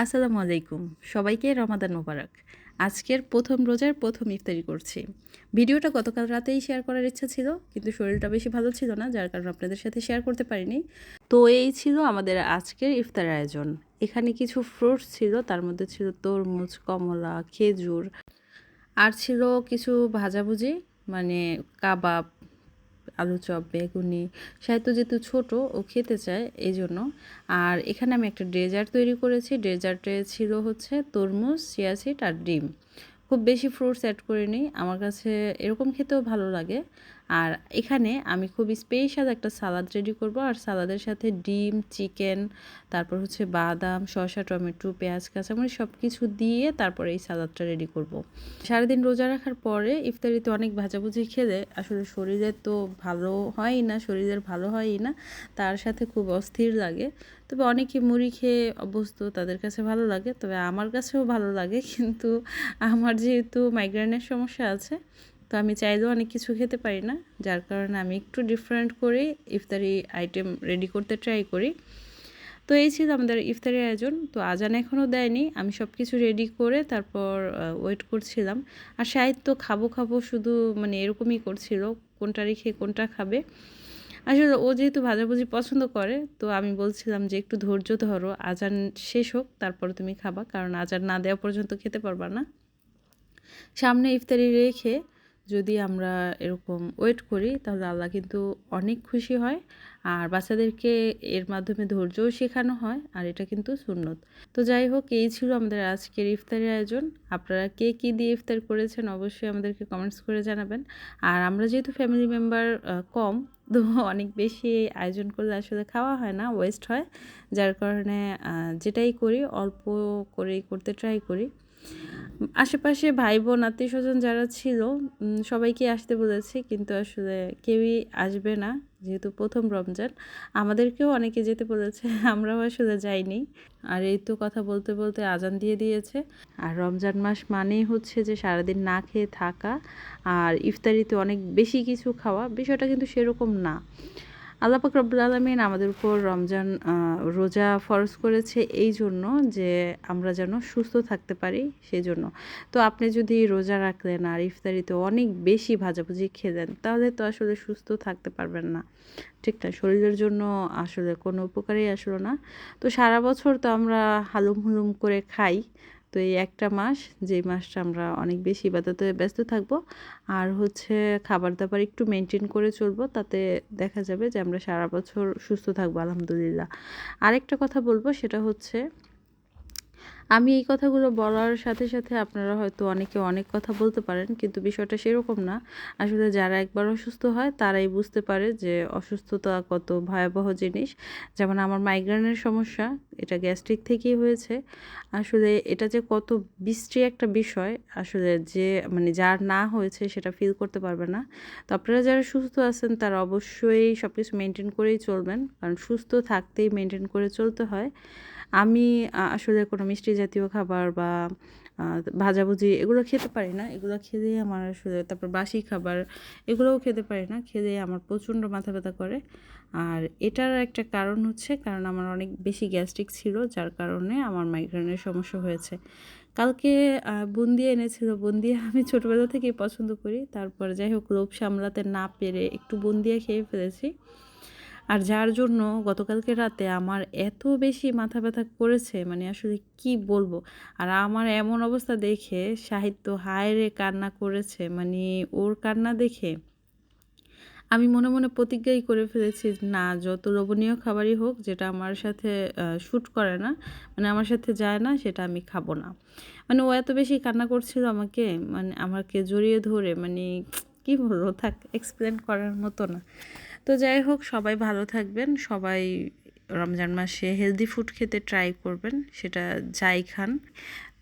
আসসালামু আলাইকুম। সবাইকে রমাদান মোবারক। আজকের প্রথম রোজার প্রথম ইফতারি করছি। ভিডিওটা গতকাল রাতেই শেয়ার করার ইচ্ছা ছিল, কিন্তু শরীরটা বেশি ভালো ছিল না, যার কারণে আপনাদের সাথে শেয়ার করতে পারিনি। তো এই ছিল আমাদের আজকের ইফতার আয়োজন। এখানে কিছু ফ্রুটস ছিল, তার মধ্যে ছিল তরমুজ, কমলা, খেজুর। আর ছিল কিছু ভাজাভুজি মানে কাবাব আলু চপ, বেগুনি। সাহিত্য যেহেতু ছোটো, ও খেতে চায় এই জন্য আর এখানে আমি একটা ডেজার্ট তৈরি করেছি। ডেজার্টে ছিল হচ্ছে তরমুজ সিয়াসিট আর ডিম। খুব বেশি ফ্রুটস অ্যাড করিনি। আমার কাছে এরকম খেতেও ভালো লাগে। আর এখানে আমি খুব স্পেশাল একটা সালাদ রেডি করব। আর সালাদের সাথে ডিম চিকেন তারপর হচ্ছে বাদাম, শসা, টমেটো, পেঁয়াজ, কাঁচামরিচ সব কিছু দিয়ে তারপরে এই সালাদটা রেডি করব। সারাদিন রোজা রাখার পরে ইফতারিতে অনেক ভাজাভুজি খেলে আসলে শরীরের তো ভালো হয়ই না, শরীরের ভালো হয়ই না, তার সাথে খুব অস্থির লাগে। তবে অনেকে মুড়ি খেয়ে অভ্যস্ত, তাদের কাছে ভালো লাগে। তবে আমার কাছেও ভালো লাগে, কিন্তু আমার যেহেতু মাইগ্রেনের সমস্যা আছে, তো আমি চাইলেও অনেক কিছু খেতে পারি না। যার কারণে আমি একটু ডিফারেন্ট করে ইফতারি আইটেম রেডি করতে ট্রাই করি। তো এই ছিল আমাদের ইফতারের আয়োজন। তো আজান এখনও দেয়নি। আমি সব কিছু রেডি করে তারপর ওয়েট করছিলাম। আর সাহিত্য খাব খাব শুধু মানে এরকমই করছিল, কোনটা রেখে কোনটা খাবে। আসলে ও যেহেতু ভাজাভুজি পছন্দ করে, তো আমি বলছিলাম যে একটু ধৈর্য ধরো, আজান শেষ হোক, তারপর তুমি খাবা। কারণ আজান না দেওয়া পর্যন্ত খেতে পারবা না। সামনে ইফতারি রেখে যদি আমরা এরকম ওয়েট করি, তাহলে আল্লাহ কিন্তু অনেক খুশি হয়। আর বাচ্চাদেরকে এর মাধ্যমে ধৈর্যও শেখানো হয়, আর এটা কিন্তু সুন্নত। তো যাই হোক, এই ছিল আমাদের আজকের ইফতারের আয়োজন। আপনারা কে কী দিয়ে ইফতার করেছেন অবশ্যই আমাদেরকে কমেন্টস করে জানাবেন। আর আমরা যেহেতু ফ্যামিলি মেম্বার কম, তো অনেক বেশি আয়োজন করলে আসলে খাওয়া হয় না ওয়েস্ট হয়। যার কারণে যেটাই করি, অল্প করেই করতে ট্রাই করি। আশেপাশে ভাই বোন আত্মীয় স্বজন যারা ছিল সবাইকে আসতে বলেছি, কিন্তু আসলে কেউই আসবে না, যেহেতু প্রথম রমজান। আমাদেরকেও অনেকে যেতে বলেছে, আমরাও আসলে যাইনি। আর এই তো কথা বলতে বলতে আজান দিয়ে দিয়েছে। আর রমজান মাস মানেই হচ্ছে যে সারাদিন না খেয়ে থাকা, আর ইফতারিতে অনেক বেশি কিছু খাওয়া, বিষয়টা কিন্তু সেরকম না। আল্লাপাক রব্বুল আলমিন আমাদের উপর রমজান রোজা ফরজ করেছে এই জন্য যে আমরা যেন সুস্থ থাকতে পারি সেই জন্য তো আপনি যদি রোজা রাখলেন আর ইফতারিতে অনেক বেশি ভাজাভুজি খেলেন তাহলে তো আসলে সুস্থ থাকতে পারবেন না। ঠিক না শরীরের জন্য আসলে কোনো উপকারই আসলো না। তো সারা বছর তো আমরা হালুম হুলুম করে খাই তো এই একটা মাস যে মাসটা আমরা অনেক বেশি ইবাদতে ব্যস্ত থাকব। আর হচ্ছে খাবার দাবার একটু মেনটেন করে চলবো, তাতে দেখা যাবে যে আমরা সারা বছর সুস্থ থাকব, আলহামদুলিল্লাহ। আরেকটা কথা বলব, সেটা হচ্ছে আমি এই কথাগুলো বলার সাথে সাথে আপনারা হয়তো অনেকে অনেক কথা বলতে পারেন, কিন্তু বিষয়টা সেরকম না। আসলে যারা একবার অসুস্থ হয়, তারাই বুঝতে পারে যে অসুস্থতা কত ভয়াবহ জিনিস। যেমন আমার মাইগ্রেনের সমস্যা, এটা গ্যাস্ট্রিক থেকেই হয়েছে। আসলে এটা যে কত বিশ্রী একটা বিষয়, আসলে যে মানে যার না হয়েছে সেটা ফিল করতে পারবে না। তো আপনারা যারা সুস্থ আছেন, তারা অবশ্যই সব কিছু মেনটেন করেই চলবেন। কারণ সুস্থ থাকতেই মেনটেন করে চলতে হয়। আমি আসলে কোনো মিষ্টি জাতীয় খাবার বা ভাজাভুজি এগুলো খেতে পারি না। এগুলো খেলেই আমার আসলে, তারপর বাসি খাবার এগুলোও খেতে পারি না। খেলে আমার প্রচণ্ড মাথা ব্যথা করে। আর এটার একটা কারণ হচ্ছে, কারণ আমার অনেক বেশি গ্যাস্ট্রিক ছিল, যার কারণে আমার মাইগ্রেনের সমস্যা হয়েছে। কালকে বুন্দি এনেছিল। বুন্দিয়া আমি ছোটোবেলা থেকেই পছন্দ করি। তারপর যাই হোক লোভ সামলাতে না পেরে একটু বুন্দিয়া খেয়ে ফেলেছি। আর যার জন্য গতকালকে রাতে আমার এত বেশি মাথা ব্যথা করেছে মানে আসলে কি বলব? আর আমার এমন অবস্থা দেখে সাহিত্য হায়রে কান্না করেছে মানে ওর কান্না দেখে আমি মনে মনে প্রতিজ্ঞাই করে ফেলেছি, না, যত লোভনীয় খাবারই হোক, যেটা আমার সাথে শ্যুট করে না মানে আমার সাথে যায় না, সেটা আমি খাব না। মানে ও এত বেশি কান্না করছিল আমাকে মানে আমাকে জড়িয়ে ধরে মানে কী বলব, থাক এক্সপ্লেন করার মতো না। তো যাই হোক, সবাই ভালো থাকবেন। সবাই রমজান মাসে হেলদি ফুড খেতে ট্রাই করবেন, সেটা যাই খান।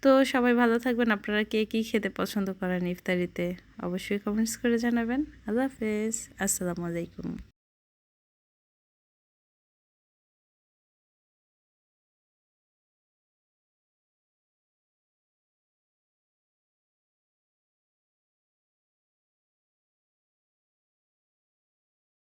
তো সবাই ভালো থাকবেন। আপনারা কে কী খেতে পছন্দ করেন ইফতারিতে, অবশ্যই কমেন্টস করে জানাবেন। আল্লাহ হাফেজ। আসসালামু আলাইকুম।